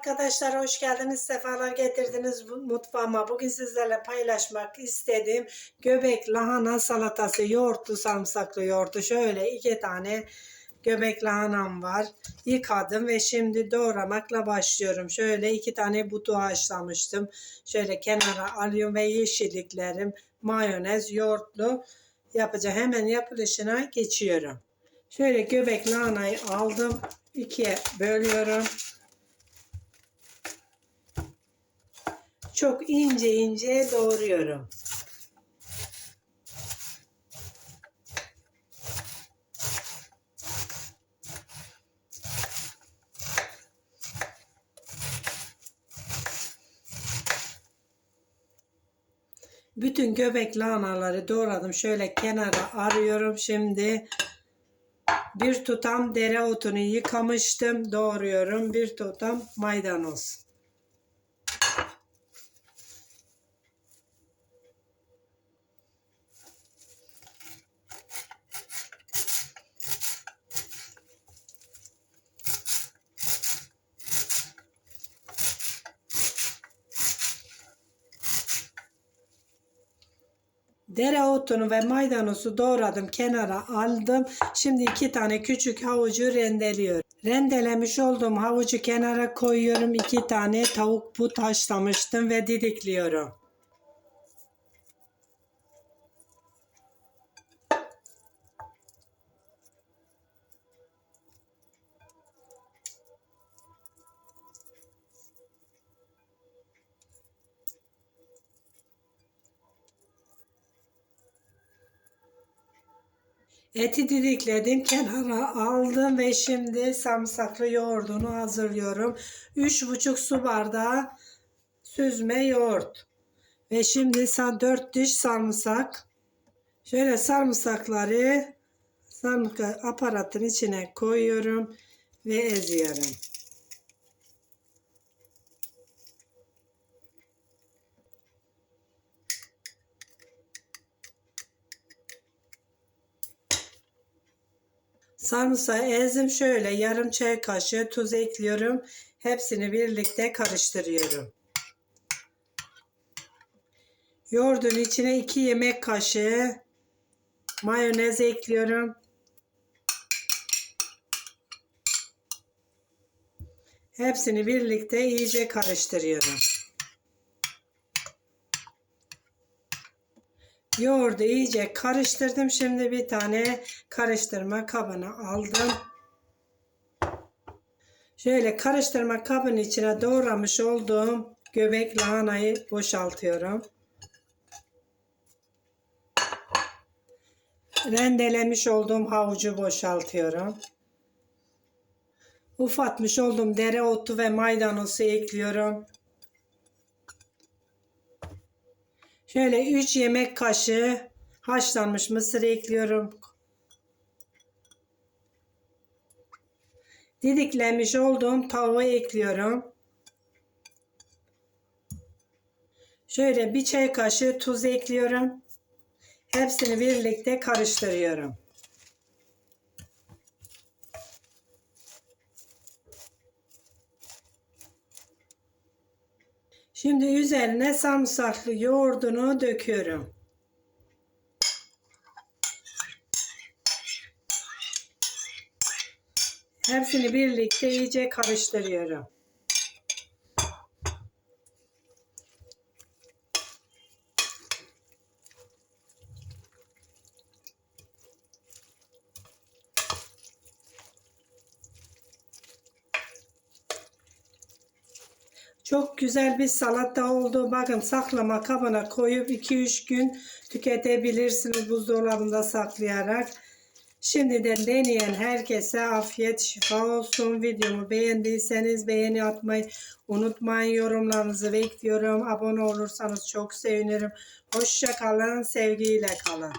arkadaşlar, hoş geldiniz. Sefalar getirdiniz mutfağıma. Bugün sizlerle paylaşmak istediğim göbek lahana salatası, yoğurtlu sarımsaklı yoğurtu. Şöyle iki tane göbek lahanam var. Yıkadım ve şimdi doğramakla başlıyorum. Şöyle iki tane butu haşlamıştım. Şöyle kenara alıyorum ve yeşilliklerim, mayonez, yoğurtlu yapacağım. Hemen yapılışına geçiyorum. Şöyle göbek lahanayı aldım. ikiye bölüyorum. Çok ince ince doğruyorum. Bütün göbek lahanaları doğradım. Şöyle kenara arıyorum. Şimdi bir tutam dereotunu yıkamıştım. Doğruyorum. Bir tutam maydanoz. Dereotunu ve maydanozu doğradım kenara aldım. Şimdi iki tane küçük havucu rendeliyorum. Rendelemiş olduğum havucu kenara koyuyorum. İki tane tavuk but haşlamıştım ve didikliyorum. Eti didikledim, kenara aldım ve şimdi sarımsaklı yoğurdunu hazırlıyorum. 3,5 su bardağı süzme yoğurt. Ve şimdi 4 diş sarımsak. Şöyle sarımsakları sarımsak aparatın içine koyuyorum ve eziyorum. Sarımsağı ezdim şöyle yarım çay kaşığı tuz ekliyorum. Hepsini birlikte karıştırıyorum. Yoğurdun içine 2 yemek kaşığı mayonez ekliyorum. Hepsini birlikte iyice karıştırıyorum. Yoğurdu iyice karıştırdım. Şimdi bir tane karıştırma kabına aldım. Şöyle karıştırma kabının içine doğramış olduğum göbek lahanayı boşaltıyorum. Rendelemiş olduğum havucu boşaltıyorum. Ufatmış olduğum dereotu ve maydanozu ekliyorum. Şöyle 3 yemek kaşığı haşlanmış mısır ekliyorum. Didiklenmiş olduğum tavuğu ekliyorum. Şöyle bir çay kaşığı tuz ekliyorum. Hepsini birlikte karıştırıyorum. Şimdi üzerine sarımsaklı yoğurdunu döküyorum. Hepsini birlikte iyice karıştırıyorum. Çok güzel bir salata oldu. Bakın saklama kabına koyup 2-3 gün tüketebilirsiniz buzdolabında saklayarak. Şimdiden deneyen herkese afiyet şifa olsun. Videomu beğendiyseniz beğeni atmayı unutmayın. Yorumlarınızı bekliyorum. Abone olursanız çok sevinirim. Hoşça kalın. Sevgiyle kalın.